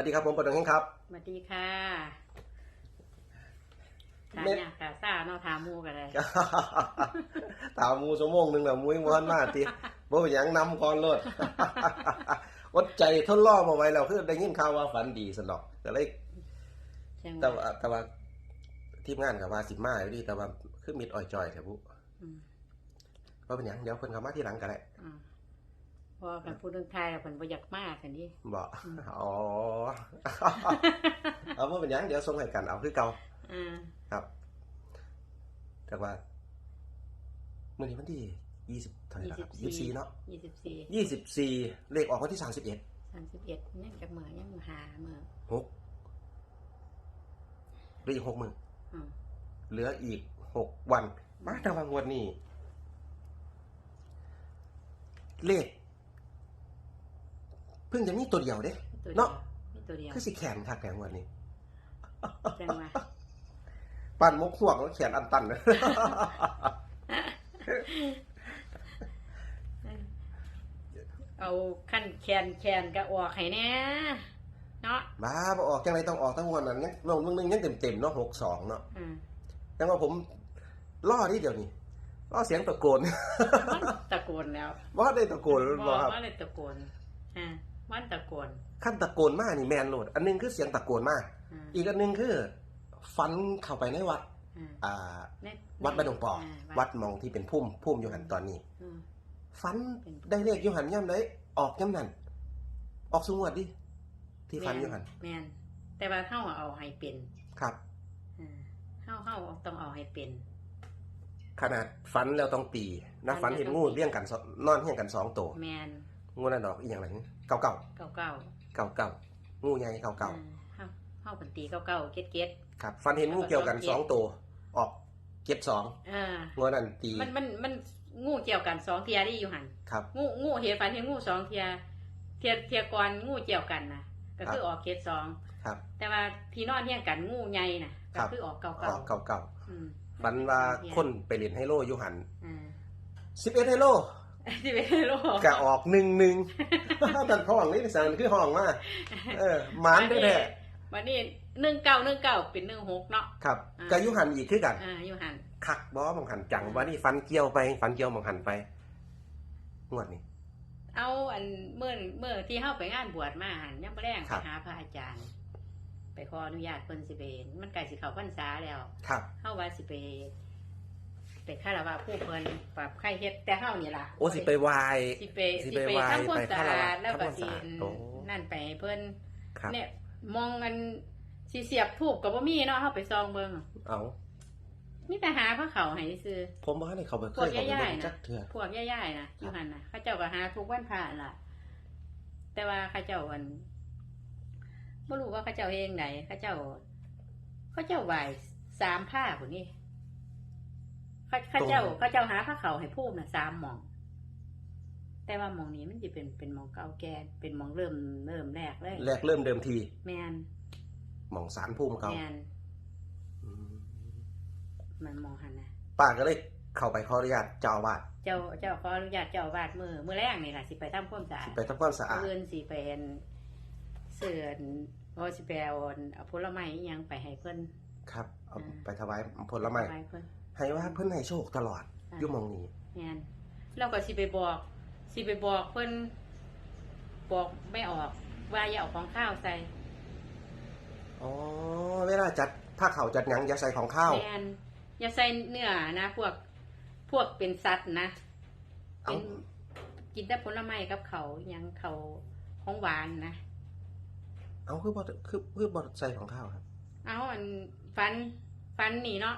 วัสดีครับผมปดงเฮงครับ สวัสดีค่ะถามเม็ดอยากกะซ่าเนาะถามหมูกันเลยถามหมูสมงหนึ่งแล้วหมูยังบ่ทันมาติบ่เป็นหยังนำก่อนโลด อดใจทดลองมาไว้แล้วคือได้ยินข่าวว่าฝันดีสนอกก็เลยเชียงแต่ว่าแต่ว่าทีมงานกับว่าสิมาอยู่ดีแต่ว่าคือมิดอ่อยจอยแท้บุอืมบ่เป็นหยังเดี๋ยวเพิ่นเข้ามาทีหลังก็ได้อ่า พอกันพูดเรื่องไทยแล้วผนประหยัดมากกันนี่บ่อ๋อเอาบ่เป็นหยังเดี๋ยวส่งให้กันเอาคือเก่าอ่าครับ แต่ว่ามื้อนี้วันที่20เท่าไหร่ล่ะครับ24เนาะยี่สิบสี่ยี่สิบสี่เลขออกวันที่สามสิบเอ็ดสามสิบเอ็ดยังจะเหมือยังหาเหมือหกเหลืออีกหกหมื่นอืมเหลืออีกหกวันมาแต่ว่างวดนี้ เลข เพิ่งจะมีตัวเดียวเด้ ตัวเดียวเนาะ มีตัวเดียวคือสิแขนคักแขนงวดนี้ จังว่าปั่นมกห่วงแล้วแขนอันตันนะเอาขั้นแคนแคนก็ออกให้แน่เนาะบ้าบออกจังไรต้องออกทั้งวันนั้นยังลงมึงนึงยังเต็มเต็มๆเนาะหกสองเนาะอืมยังว่าผมล่อนี่เดียวนี้ล่อเสียงตะโกน มันตะโกนแล้วว่าได้ตะโกนบบ่อกครับ ว่าเลยตะโกนอ่า มันตะโกนขั้นตะโกนมากนี่แมนโหลด อันหนึงคือเสียงตะโกนมากอ่าอีกอันหนึงคือ ฟันเข้าไปในวัดอ่าอ่าในวัดบ้านดงปออ่าวัดมองที่เป็นพุ่มพุ่มอยู่หันตอนนี้อืมฟันได้เลขอยู่หันย่ำได้ออกย่ำนั่นออกสงวดดิที่ฟันอยู่หันแม่นแต่ว่าเฮาเอาให้เป็น ครับอ่าเฮาเฮาต้องเอาให้เป็น ขนาดฟันแล้วต้องตีนะฟัฟันนแล้วเห็นต้องงูตีเลี้ยงกันสองนอนเฮี้ยงกันสองตัวแม่นงูนั่นดอกอีกอย่างไร เก่าเก่าเก่าเก่าเก่าเก่าๆงูใหญ่เก่าเก่าเฮาเฮาเป็นตีเก่าเก่าเก็ดเก็ดๆครับ ฟันเห็นงูเกี่ยวกันสองตัวออกเก็บสองอ่างูนั่นตีมันมันมันงูเกี่ยวกันสองเทียที่อยู่หันครับ งูงูเห็นฟันเห็นงูสองเทียเทียเทียก่อนงูเกี่ยวกันนะก็คือออกเก็ดสองครับ แต่ว่าที่นอนเฮียงกันงูใหญ่น่ะครัก็บคือออกเก่าอเก่าอกเก่าเก่าอืมๆฟันว่าคนไปเล่นไฮโลอยู่หันอ่าสิบเอ็ดไฮโล ที่เป็นโลกกะออกหนึ่งหนึ่งตันห้องนี่สันคือห้องมาเออหมานแท้วันนี้หนึ่งเก้าหนึ่งเก้าเป็นหนึ่งหกเนาะๆครับอ่ากะยุหันอีกคือกันอ่าอยู่หันคักบอมองหันจังว่านี่ฟันเกี่ยวไปฟันเกี่ยวมองหันไปงวดนี้เอาอันเมื่อเมื่อที่เข้าไปงานบวชมาหันยังไม่แรงครัไปบหาพระอาจารย์ ไปขออนุญาตเพิ่นสิเปนมันใกล้สิเข้าพรรษาแล้วครับเข้าว่าสิไป ไปคารวะผู้เพิ่นปรับไข้เฮ็ดแต่เฮานี่ล่ะโอ้สิไปวายสิไปสิสิไปไปไหว้ทำความไปสะคารวะอาดแล้วก็ทำความสิสะอาดโอ้นั่นไปให้เพิ่นครับเนี่ยมองกันสิเสียบทูบก็บ่มีเนาะเฮาไปซองเบิ่งเอามีแต่หาพระเขาให้ซื้อผมบอกให้เขาไปเคพวยกเขาไปย่าเบิ่ยงๆจันะกเถื่อพวกย่ายๆนะอยู่หันนะเข้าเจ้าก็หาทุกวันพระล่ะ แต่ว่าเข้าเจ้าวันไม่รู้ว่าเข้าเจ้าเองไหนเข้าเจ้าเข้าเจ้าไหวสามผ้าคนนี้ เข้าเข้าเจ้าเข้าเจ้าหาผ้าเขาให้พูดนะสามหมอง แต่ว่าหมองนี้มันจะเป็นเป็นหมองเก่าแก่เป็นหมองเริ่มเริ่มแรกเลยแรกเริ่มเดิมที แมนหมองสารภูมิเขาแมนอืมมันมองหันนะป้าก็เลยเข้าไปขออนุญาตเจ้าอาวาสเจ้าเจ้าขออนุญาตเจ้าอาวาดมือมือแรกนี่แหละสิไปทำความสะอาสิดไปทำความสะอาดเอื่นสิเป็นเสื่อนโอสิแปลเอาผลไม้อิหยังไปให้เพิ่นครับเอาอ่าไปถวายผลไม้ไปเพิ่น ให้ว่าเพิ่นให้โชคตลอดอ่าอยู่หมองนี้ แม่นแล้วก็สิไปบอกสิไปบอกเพิ่นบอกไม่ออกว่าอย่าเอาของข้าวใส่อ๋อเวลาจัดผ้าเขาวจัดหยังอย่าใส่ของข้าวแม่นอย่าใส่เนื้อนะ พวกพวกเป็นสัตว์นะเอาเป็นกินแต่ผลไม้กับเขาวอิหยังเขาของหวานนะ เอาคือบ่คือคือบ่ใส่ของข้าวครับ เอาอันฟันฟันนี่เนาะ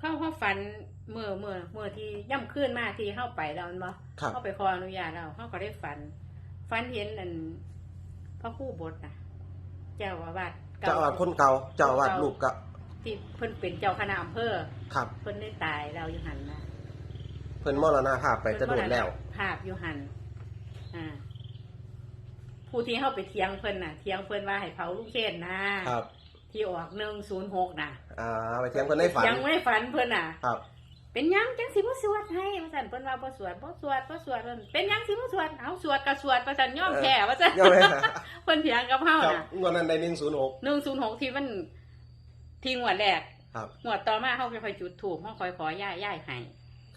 เข้าเข้าฟันเมื่อเมื่อเมื่อที่ย่ำขึ้นมาที่เข้าไปแล้วแม่นบ่ครับ เข้าไปขออนุญาตเราเขาก็ได้ฟันฟันเห็นอันพระครู่บดนะเจ้าอาวาสเจ้าอาวาสคนเก่าเจ้าอาวาสรูปก็ที่เพิ่นเป็นเจ้าคณะอำเภอครับ เพิ่นได้ตายเราอยู่หันนะเพิ่นมรณภาพไปจะโดนแล้ว ภาพอยู่หันอ่า ผู้ที่เข้าไปเทียงเพิ่นน่ะ เทียงเพิ่นว่าให้เผาลูกเชนนะครับ ที่ออกหนึ่งศูนย์หกน่ะอ่าไปเทียงเพิ่นได้ฝัน ยังไม่ฝันเพิ่นน่ะ ครับ เป็นหยังจังสิบ่สวดให้ว่าซั่นเพิ่นว่าบ่สวดบ่สวดบ่สวดเพิ่นเป็นหยังสิบ่สวดเอาสวดก็สวดว่าซั่นยอมแพ้ว่าซั่นย่อมแพ้ เพิ่นเถียงกับเฮาครับน่ะงวดนั้นได้หนึ่งศูนย์หก 106ที่มันที่งวดแรกครับงวดต่อมาเฮาค่อยๆจุดธูปเฮาค่อยขอย่าย่ายให้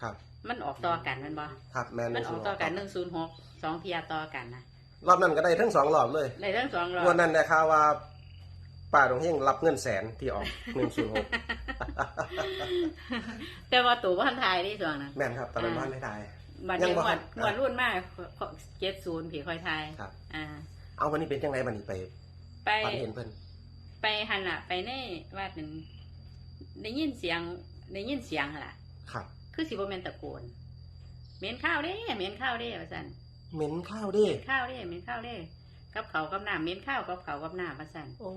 ครับ มันออกต่อกันแมันบ่ครับแมนหมันึ่นงอศูอนกย์หต่อกกัน106สองเทียต่อกันนะรอบนั้นก็ได้ทั้งสองรอบเลยได้ทั้งสองรอบ งวดนั้นได้ข่าวว่า ป้าดงเฮงรับเงินแสนที่ออกหนึ่งศูนย์หกแต่ว่าตู่บ่ทันทายได้ช่วงนั้นแม่นครับตอนนั้นบ้านไม่ได้บัดยันี้งบ่งวทัดนงวดรุ่นมาก70ผีค่อยทายครับอ่า เอาวันนี้เป็นจังไรวันนี้ไปไปฝันเห็นเพิ่นไปหันละไปในวัดหนึ่งได้ยินเสียงได้ยินเสียงหั่นล่ะ ครับ คือสิบ่แม่นตะโกนเหม็นข้าวเด้เหม็นข้าวเด้ว่าซั่นเหม็นข้าวเด้เหม็นข้าวเด้เหม็นข้าวเด้ กับเขาวกับน้ำเหม็นข้าวกับเขาวกับน้ำว่าซั่นโอ้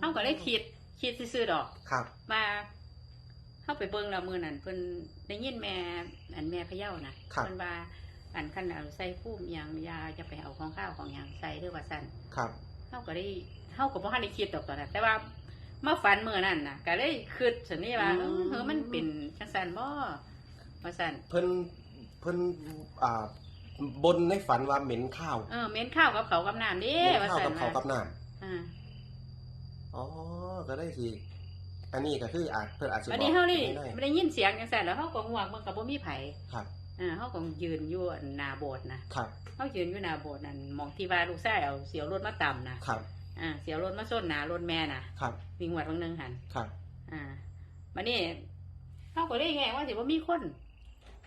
เฮาก็เลยคิดคิดซื่อๆดอก ครับว่าเฮาไปเบิ่งแล้วมื้อนั้นเพิ่นได้ยินแม่อันแม่พะเยาน่ะครับ เพิ่นว่าอันคันเอาใส่ฟูมอิหยังยาจะไปเอาของข้าวของหยังใส่เด้อว่าซั่นครับเฮาก็ได้เฮาก็บ่ทันได้คิดดอกตอนนั้นแต่ว่ามาฝันมื้อนั้นน่ะก็เลยคิดซะนี่ว่าเออเออมันเป็นจังซั่นบ่ว่าซั่นเพิ่นเพิ่นอ่า บนในฝันว่าเหม็นข้าวเออเหม็นข้าวกับเขาวกับน้ำเด้เหม็นว่าข้าวซั่กันบข้าวกับว่าน้อ่าำอ๋อก็ได้สิอันนี้ก็คืออาจเพิ่นอาจสิวันนี้เฮานี่ได้ไม่ได้ยินเสียงจังซั่นแล้วเฮาก็ง่วงมันก็บ่มีไผครับ อ่าเฮาก็ยืนอยู่หน้าโบสถ์นะครับเฮายืนอยู่หน้าโบสถ์นั่นหมองที่ว่าลูกชายเอาเสียวรถมาต่ำนะครับอ่าเสียวรถมาส้นหน้ารถแม่น่ะครับมีงวดบางหนึงหั่น ครับอ่าบัดนี้เฮาก็เลยแงว่าสิบ่มีคน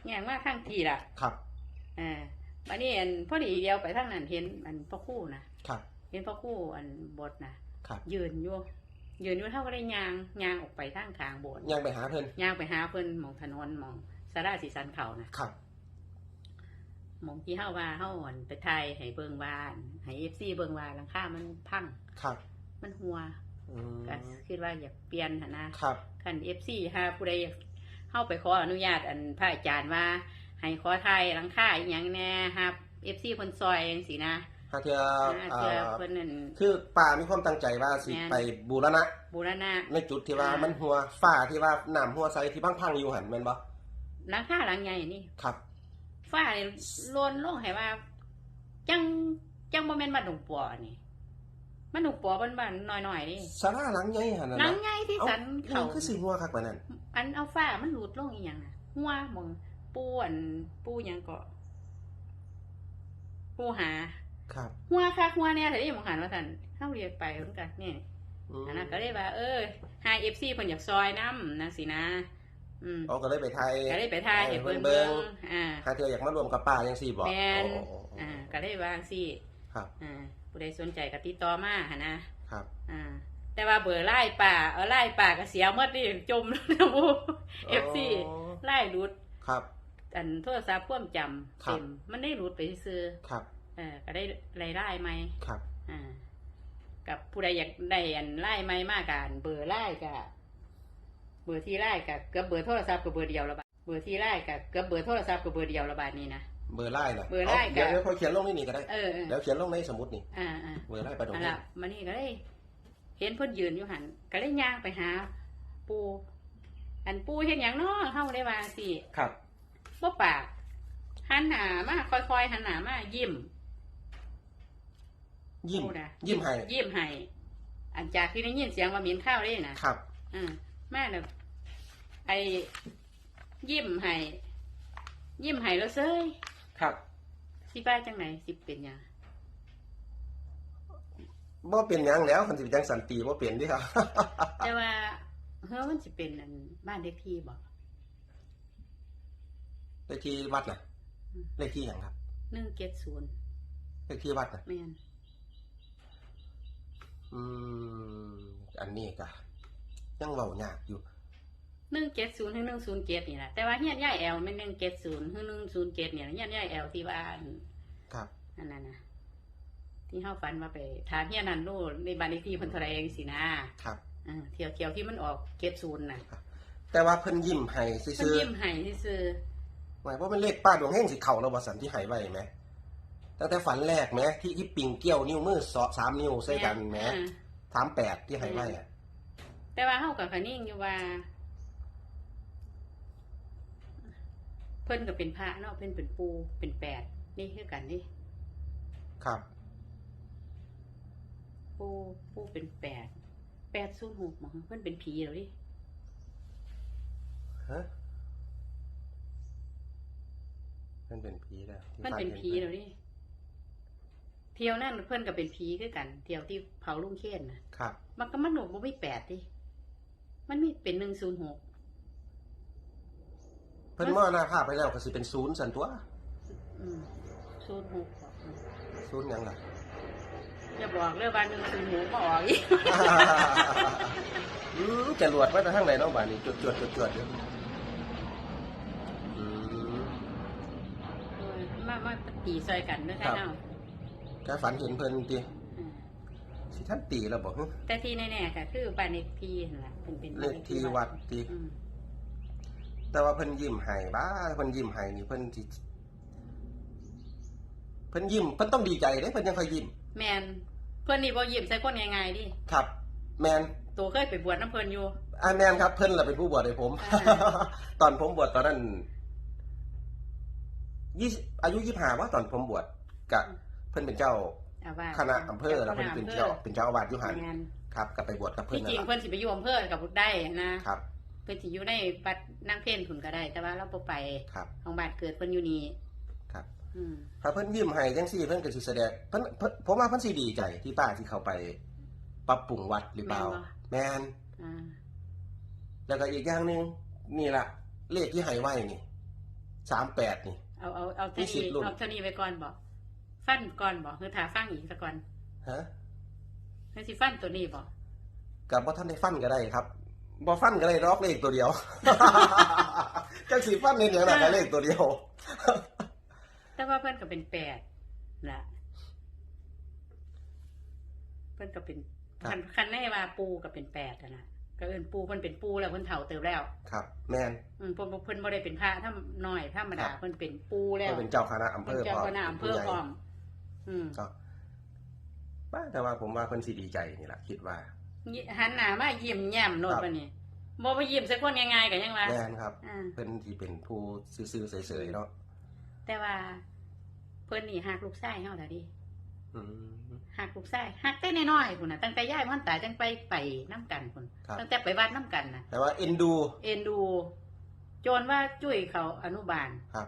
แงมาทางที่ล่ะครับอ่า บัดนี้อันพอดีเดียวไปทางนั้นเห็นอันพ่อครู่นะครับ เห็นพ่อครู่อันบทนะครับ ยืนอยู่ยืนอยู่เท่าก็ได้ยางยางออกไปทางทางโบสถ์ยังไปหาเพิ่นยางไปหาเพิ่นหมองถนนหมองสาราสีสันเขานะครับ หมองที่เฮาว่าเฮาอันไปไทยให้เบิ่งว่าอันให้ FC เบิ่งว่าหลังคามันพังครับมันหัวอืมก็คิดว่าอยากเปลี่ยนหั่นนะ ครับ คัน FC หาผู้ใดอยากเฮาไปขออนุญาตอันพระอาจารย์ว่า ให้ขอไทยหลังคาอีหยังแน่ครับ FC เพิ่นซอยจังซี่นะหาเทื่ออ่าอ่เพื่อาเพิ่นนั่น คือป่ามีความตั้งใจว่าสิแม่น ไปบูรณะ บูรณะ ในจุดที่ว่าอ่ามั มันหัวฝ้าที่ว่าน้ำหัวใสที่พังๆอยู่หันแม่นบ่หลังคาหลังใหญ่นี่ครับ ฟ้านี่โลนลงให้ว่า จังจังบ่แม่นบ้านดงปัวนี่บ้านดงปัวบ้านบ้านน้อยๆนี่ศาลาหลังใหญ่หันน่ะหลังนะใหญ่ที่สันเขา เขาคือสิหัวคักปานนั้นอันเอาฟ้ามันหลุดลงอีหยังน่ะหัวหมอง ปูอันปูหยังก็ปูหา ครับหัวคักหัวแน่แต่ที่หมองหันว่าซั่นเฮาเรียกไปเหมือนกันนี่อืมอันนั้นก็เลยว่า เออหา FC เพิ่นอยากซอยนำนะสินะ อืมอ๋อก็เลยไปไทย ก็เลยไปทายให้เพิ่นเบิ่เบิ่งงอ่าหาเทื่ออยากมารวมกับป้าจังซี่บ่แม่น อ๋ออ๋ออ๋อ อ่าก็ได้วาจั่งสิครับ อ่า ผู้ใดสนใจก็ติดต่อมาหนนะ ครับ อ่า แต่ว่าเบอร์ไล่ป่า เอาไล่ป่าก็เสียหมดนี่จมแล้วนะบู FC อ๋อไล่รุด ครับ อันโทรศัพท์พ่วมจำครับ เต็ม มันได้รุดไปซื้อครับ ๆเออก็ได้รายได้ไหมครับ อ่ากับผู้ใดอยากได้อันไล่ไหมมากกันเบอร์ไล่กับเบอร์ที่ไล่กับกับเบอร์โทรศัพท์กับเบอร์เดียวละบาทเบอร์ที่ไล่กับกับเบอร์โทรศัพท์กับเบอร์เดียวละบาทนี้นะ เบอร์ไล่น่ะเบอร์ไล่าเดี๋ยวก็เดี๋ยวเขาเขียนลงในนี่ก็ได้ เออเออเดี๋ยวเขียนลงในสมุดนี่ อ่าอ่า เบอร์ไล่ประดงอันละมันนี่ก็ได้เห็นเพิ่นยืนอยู่หันก็ได้ย่างไปหา ปู อันปูเห็นอย่างน้อเฮาได้วาสิครับ บ่ปากหันหน้ามาค่อยๆหันหน้ามายิ้ม ยิ้มปูนะยิ้มให้ยิ้มให้อันจากที่ได้ยินเสียงว่าเหม็นข้าวได้นะครับ อืมมาแบบไอ้ยิ้มให้ยิ้มให้แล้วเซ้ยครับสิบ้าจังไหนสิเป็นหยังบ่เป็นหยังแล้วคันสิเป็นจังสันติบ่เป็นเดิครับ แต่ว่าเฮ้ยมันสิเป็นอันบ้านเด็กที่บ่ เลขที่วัดน่ะอืม เลขที่หยังครับหนึ่งเจ็ดศูนย์เลขที่วัดน่ะ แม่นอืม อันนี้ก็ยังเว้ายากอยู่หนึ่งเจ็ดศูนย์ถึงหนึ่งศูนย์เจ็ดนี่แหละแต่ว่าเฮียนย่ายแอลไม่หนึ่งเจ็ดศูนย์ถึงหนึ่งศูนย์เจ็ดเนี่ยเฮียนย่ายแอลที่ว่าอันครับนั่นน่ะนะที่เฮาฝันว่าไปถามเฮียนันรู้ในบ้านเลขที่เพิ่นเท่าไหร่เองสินะครับ อ่าเที่ยวเที่ยวที่มันออกเจ็ดศูนย์น่ะแต่ว่าเพิ่นยิ้มให้เพิ่นซื่อยิ้มให้ซื่อๆ หมายว่ามันเลขป้าดวงเฮงสิเข้าแล้วบ่สันที่ให้ไว้แหมตั้งแต่ฝันแรกแหมที่อีปิงเกี่ยวนิ้วมือสอสามนิ้วๆใส่กันแหมอ่าถามแปดที่ให้ไว้อะแต่ว่าเฮากับคันนิ่งอยู่ว่าพิ่นก็เป็นพระเนาะเพิ่นเป็นปูเป็นแปดนี่คือกันนี่ครับ ปูปูเป็นแปดแปดศูนย์หกมั้งเพิ่นเป็นผีแล้วดิฮะ มันเป็นผีแล้วที่มันฝัเป็นห็ผีแล้วดิเที่ยวนั่นเพิ่นก็เป็นผีคือกัน เที่ยวที่เผาลุงเคนน่ะครับ มันก็มันหนูบ่มีแปดดิมันมีเป็นหนึ่งศูนย์หกเพิ่นมอหน้าภาพไปแล้วก็สิเป็นศูนย์สันตัวอืมศูนย์หกศูนย์หยังล่ะอย่าบอกเลยว่าหนึ่งศูนย์หกมาออกอีกอืมจรวดมาแต่ทางไหนเนาะบ้านนี้จวดจวดจวดจวดอยู่อืม โอ้ย มามาตีซอยกันเด้อครัค่ะบเนาะก็ฝันเห็นเพิ่นติอืมสิท่านตีแล้วบอกแต่ที่แน่ๆก็คือบ้านเลขที่นั่นล่ะเป็นเป็นเลขที่วัดติอืมแต่ว่าเพิ่นยิ้มให้บ้าเพิ่นยิ้มให้นี่เพิ่นสิเพิ่นยิ้มเพิ่นต้องดีใจเด้เพิ่นยังค่อยยิ้มแมนเพื่อนนี่บ่ยิ้มใส่คนง่ายๆดิครับ แมนตัวเคยไปบวชน้ำเพิ่นอยู่อ่าแมนครับเพิ่นล่ะเป็นผู้บวชให้ผมอ่าตอนผมบวชตอนนั้น ยี่สิบอายุยี่ห้าว่าตอนผมบวชกะเพิ่นเป็นเจ้าอาว่าสคณะอำเภอแล้วเพิ่นเป็นเจ้าเป็นเจ้าอาวาสอยู่หันแม่นครับก็ไปบวชกับเพิ่นที่นั่จรินงล่ะเพิ่นสิไปอยู่อำเภอกับได้นะ ครับ เพิ่นสิอยู่ในวัดนางเพ่นพุ่นก็ได้ แต่ว่าเราบ่ไปครับ ของบ้านเกิดเพิ่นอยู่นี่ครับ อืมถ้าเพิ่นยิ้มให้จังซี่เพิ่นก็สิแสดงเพิ่นเพิ่นผมว่าเพิ่นสิดีใจที่ป้าที่เข้าไป ปรับปรุงวัดหรือเปล่า แม่น อ่าแล้วก็อีกอย่างหนึงนี่ล่ะเลขที่ให้ไว้นี่38นี่ เอาเอาเอามีเท่าสิทธิ์นี้ลุ้น เอาเท่านี้ไว้ก่อนบ่ฟันก่อนบ่คือถ้าฟังอีกซะก่อนฮะให้สิฟันตัวนี้บ่กับบ่ทันได้ฟันก็ได้ครับบ่ฟันก็ได้รอกเลขตัวเดียว จังสิฟันเห็นหยังน่ะก็เลขตัวเดียว แต่ว่าเพิ่นก็เป็นแปดล่ะเพิ่นก็เป็นครับ คันคันแน่ว่าปูก็เป็นแปดอะนะ ก็เอิ้นปูเพิ่นเป็นปูแล้วเพิ่นเฒ่าเติบแล้ว ครับ แม่นอืมเพิ่นบ่เพิ่นบ่ได้เป็นพระถ้าน้อยธรรมดาครับ เพิ่นเป็นปูแล้วก็เป็นเจ้าคณะอำเภเป็นอเจ้าพร้อมคณะอำเภอผู้ใหญ่พร้อม อืมก็บ้าแต่ว่าผมว่าเพิ่นสิดีใจนี่ล่ะคิดว่ายิหันหน้ามายิ้มแย้มโนดครับ บัดนี้บ่ไปยิ้มใส่คนง่ายๆก็ยังว่าแม่นครับ อ่า เพิ่นสิเป็นผู้ซื่อๆเฉยๆเนาะแต่ว่าเพิ่นนี่ฮักลูกชายเฮาล่ะดิ อืมฮักลูกชายฮักแต่น้อยๆพุ่นน่ะตั้งแต่ย้ายมันตายจังไปไปนํกันพุ่นครับ ตั้งแต่ไปวัดนํกันน่ะแต่ว่าเอ็นดูเอ็นดู โจนว่าจุ้ยเขาอนุบาลครับ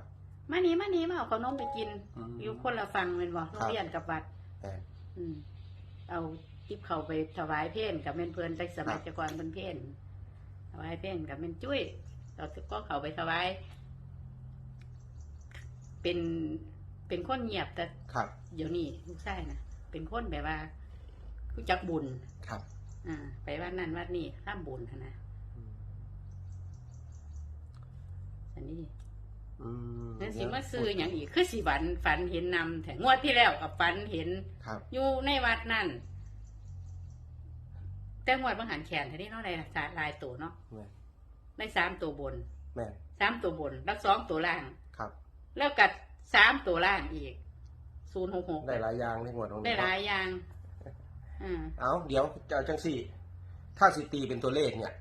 มานี่มานี่มาเอาขนมไปกินอืมอยู่คนละฟังแม่นบ่โรงเรียนกับวัดแม่นอืมเอาทิปเขาไปถวายเพลกับแม่นเพิ่นแต่สมัยแต่ก่อนเพิ่นเพลถวายเพลกับแม่นจุ้ยเราก็เขาไปถวาย เป็น เป็นคนเงียบแต่ครับ เดี๋ยวนี้ลูกชายนะเป็นคนแบบว่ารู้จักบุญครับ อ่าไปวัดนั้นวัดนี้ทำบุญหั้นนะอืมอันนี้อืมนั่นสิมาซื้ออย่างอีกคือสิฝันฝันเห็นนำแต่งวดที่แล้วกับฝันเห็น ครับ อยู่ในวัดนั่น แต่งวดบางหันแขนทีนี้เนาะในสาลายตัวเนาะแม่นในสามตัวบนแม่นสามตัวบน แล้วสองตัวล่าง ครับ แล้วกัด สามตัวล่างอีกศูนย์หกหกได้หลายอย่างในหมวดตรงนี้ได้หลายอย่างอ่าเอาเดี๋ยวจะเอาจังสี่ ถ้าสิตีเป็นตัวเลขเนี่ย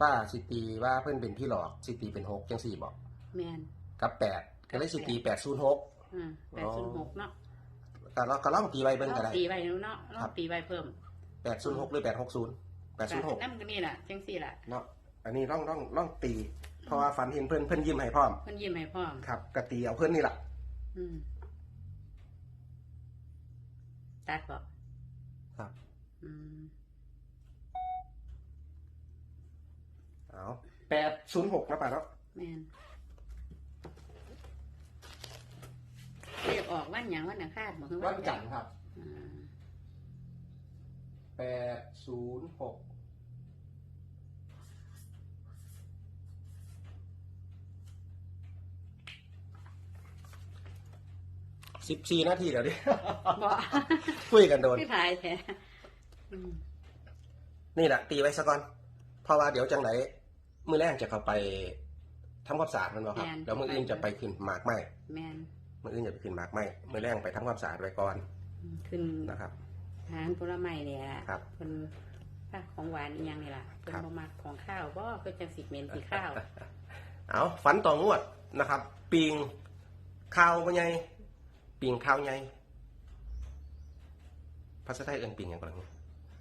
ป้าสิตีว่าเพิ่นเป็นพี่หลอกสิตีเป็นหกจังสี่บอกแมนกับแปดก็เลยสิตีแปดศูนย์หกอ่าแปดศูนย์หกเนาะแต่เราก็ล่องตีไว้เบิ่งก็เราได้ตีไว้เนาะเราครับตีไว้เพิ่มแปดศูนย์หกหรือแปดหกศูนย์แปดศูนย์หกนั่นก็นี่แหละจังสี่แหละเนาะอันนี้ล่องล่องล่องตี เพราะว่าฝันเห็นเพิ่นเพิ่นยิ้มให้พร้อม เพิ่นยิ้มให้พร้อมครับกตีเอาเพิ่นนี่แหละอืมตัดบอกครับอืมเอาแปดศูนย์หกนะป้าเนาะแมนเรียกออกวันหยังวันอังคารบอกคือวันจันทร์ครับอ่า แปดศูนย์หก สิบสี่นาทีเดี๋ยวดิบอกคุยกันโดน พี่พายแท้อืมนี่แหละตีไว้ซะก่อน เพราะว่าเดี๋ยวจังไหนมือแรกจะเข้าไปทำความสะอาดมันบ่ครับแล้วมืออื่นจะไปขึ้นหมากไหมแมนมืออื่นจะไปขึ้นหมากไหมมือแรกไปทำความสะอาดไว้ก่อนอืมขึ้นนะครับ ทานผลไม้เนี่ยล่ะครับเพิ่นภาคของหวานอีหยังนี่ล่ะเพิ่นครับ บ่มักของข้าวบ่เพิ่นจังสิเหม็นสิข้าว เอาฝันต่องวดนะครับ ปิงข้าวบ่ใหญ่ ปิงข้าวใหญ่ภาษาไทยเอิ้นปิงหยังก่อน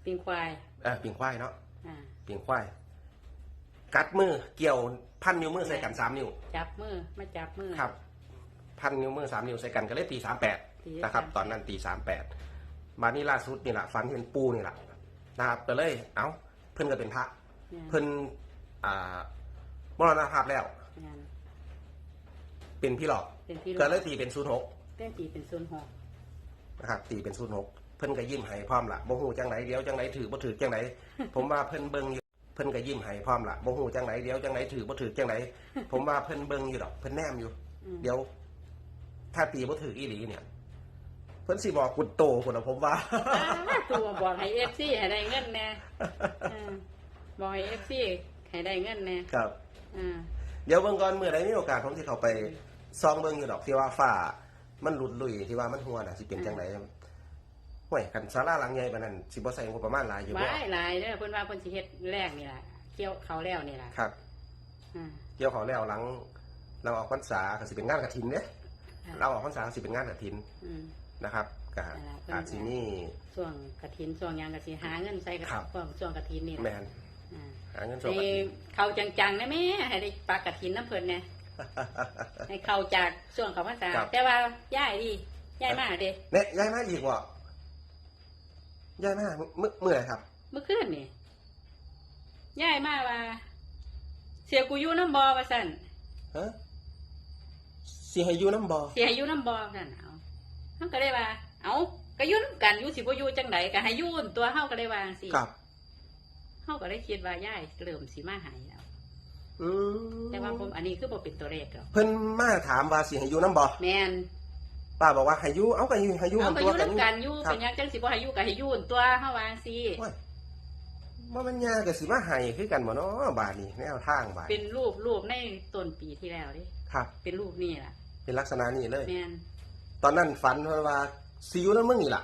ปิงควายเออปิงควายเนาะอ่าปิงควาย กัดมือเกี่ยวพันนิ้วมือใส่กันสามนิ้ว จับมือมาจับมือ ครับ พันนิ้วมือสามนิ้วใส่กันก็เลยตีสามแปดตีนะครับ 38 ตอนนั้นตีสามแปดมานี่ล่าสุดนี่แหละฝันเห็นปูนี่แหละนะครับก็เลยเอ้าเพิ่นก็เป็นพระ เนี่ยเพิ่นอ่ามรณภาพแล้วงานเป็นพี่หลอกเป็นพี่ก็ลูกเลยตีเป็นศูนย์หก เต้นตีเป็นศูนย์หกนะครับตีเป็นศูนย์หกเพิ่นก็ยิ้มให้พร้อมละบ่ฮู้จังไหนเดี๋ยวจังไหนถือบ่ถือจังไหนผมว่าเพิ่นเบิ่งอยู่เพิ่นก็ยิ้มให้พร้อมละบ่ฮู้จังไหนเดี๋ยวจังไหนถือบ่ถือจังไหนผมว่าเพิ่นเบิ่งอยู่ดอกเพิ่นแนมอยู่อืมเดี๋ยว ถ้าตีบ่ถืออีหลีเนี่ย เพิ่นสิบอกกุดโตพุ่นน่ะผมว่าอ้าตัวบอกให้เอฟซีให้ได้เงินแน่อ่าบอกให้เอฟซีให้ได้เงินแน่ครับ อ่า เดี๋ยวเบิ่งก่อนมื้อใดมีโอกาสผมสิเข้าไปซองเบิ่งอยู่ดอกที่ว่าฟ้า มันหลุดลุยที่ว่ามันหัวน่ะสิเป็นจังไดห่วยกันศาลาหลังใหญ่ปานนั้นสิบ่ใส่งบประมาณหลายอยู่หบ่ลายหลายเด้อเพิ่นว่าเพิ่นสิเฮ็ดแรกนี่ล่ะเกี่ยวเขาแล้วนี่ล่ะครับอ่าเกี่ยวเขาแล้วหลังเราออกพรรษาก็สิเป็นงานกฐินเด้ค่ะเราออกพรรษาก็สิเป็นงานกฐินอืมนะครับก็นั่นล่ะเพิ่นอาจสิมีช่วงกฐินช่วงหยังก็สิหาเงินใส่กับครับพวกช่วงกฐินนี่แมล่ะนอ่าหาเงินส่งให้กฐินเขาจังๆนะแม่ให้ได้ปากกฐินน้ำเพิ่นแน่ ให้เขาจากช่วงเขาพรรษาครับ แต่ว่าย้ายดิย้ายมาเด้เนี่ยย้ายมาอีกบ่ย้ายมาเมื่อเมื่อไหร่ครับ เมื่อคืนนี่ย้ายมาว่า เสียกูอยู่น้ำบอว่าสั่นฮะสิให้อยู่น้ำบ่เสียอยู่น้ำบอสั่นเอาเขาก็เลยว่า เอาก็อยู่น้ำกันอยู่สิบ่อยู่จังไดก็ให้อยู่นั่นตัวเฮาก็เลยว่าจังซี่ครับ เฮาก็เลยคิดว่าย้ายเริ่มสิมาหายแล้ว อืมแต่ว่าผมอันนี้คือบ่เป็นตัวเลขหรอกเพิ่นมาถามว่าสิให้อยู่น้ำบ่แม่นป้าบอกว่าให้อยู่เอาก็อยู่ให้อยู่เอาหันก็อตัวยู่กันน้ำกันอยู่ครับเป็นหยังจังสิบ่ให้อยู่ก็ให้อยู่นั่นตัวเฮาว่าจังซี่โอ้ยว่ามันยากก็สิมาให้คือกันบ่เนาะบาดนี้แนวทางบาดเป็นรูปรูปในต้นปีที่แล้วเดิครับ เป็นรูปนี่ล่ะ เป็นลักษณะนี้เลยแม่นตอนนั้นฝันเพิ่นว่าสิอยู่นำมึงนี่ล่ะ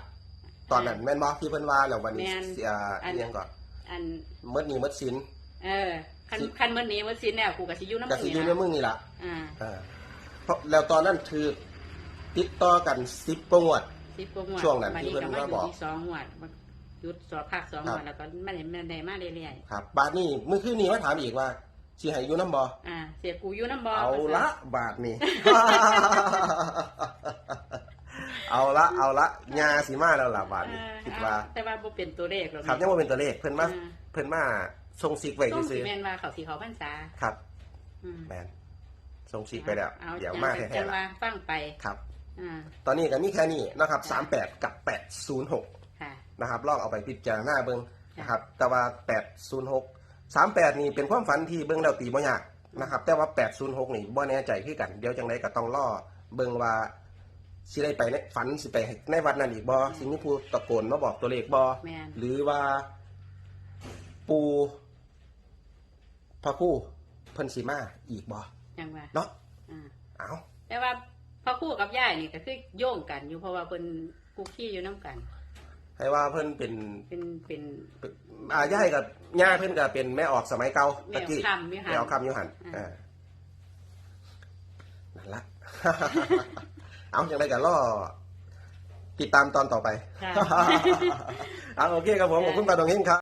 ตอนนั้นแม่นบ่ที่เพิ่นว่าแล้ววันนี้แม่นเสียอันเอียงก่อนอันเมื่อนี้เมื่อสินเออ คันสิคันมื้อนี้มื้อสินแล้วกูก็สิอยู่น้ำก็มึงสินี่อยู่นำล่ะมึงนี่ล่ะอ่าอ่าเพราะแล้วตอนนั้นถือติดต่อกัน10กว่างวด สิบกว่างวดช่วงนั้นบัดที่เพิ่นก็มาบอกยู่ที่สองงวดมันหยุดสอบภาคสองครับงวดแล้วก็มันมันได้มาเรื่อยครับบาดนี้เมื่อคืนนี้มาถามอีกว่าสิให้อยู่นำบ่ๆอ่า เสียกูอยู่น้ำบอเอาละบาทนี่ เอาละเอาละยาสิมาแล้วล่ะบาทเอนี้อคิดว่าแต่ว่าบ่เป็นตัวเลขหรอกครับยังว่าเป็นตัวเลขเพิ่นมา อ่า เพิ่นมา ทรงซิกไว้ต้องสิซื้อแม่นว่าเขาสิเขาพรรษาๆครับ อืมแมนทรงซิกไปแล้วเอาเดี๋ยวจังมาจัแท้งๆละว่าฟังไปครับ อ่าตอนนี้ก็มีแค่นี้นะครับค่ะ38 กับ 806 ค่ะ นะครับ ลองเอาไปพิจารณาเบิ่งค่ะนะครับ แต่ว่า 806 38 นี่เป็นความฝันที่เบิ่งแล้วตีบ่ยากนะครับ แต่ว่า 806 นี่บ่แน่ใจคือกัน เดี๋ยวจังไดก็ต้องรอเบิ่งว่าสิได้ไปในฝันสิไปในวัดนั้นอีกบ่สิมีผู้ตะโกนมาบอกตัวเลขบ่ แม่นหรือว่าปู พระครู่เพิ่นสิมาอีกบ่จังว่าเนาะอ่าเอาแต่ว่าพ่อคู่กับย่ายนี่ก็คือโย่งกันอยู่เพราะว่าเพิ่นคุกคีอยู่น้ำกัน ให้ว่าเพิ่นเป็นเป็นเป็นเป็นอาย่ายกับย่าเพิ่นก็เป็นแม่ออกสมัยเก่าแมตะวกี้คำอยู่แม่ออกค่ะคำอยู่หันอ่า อ่านั่นละ เอาจังไดก็รอติดตามตอนต่อไป ค่ะ เอาโอเคครับผมขอบคุณปาดงเฮงครับ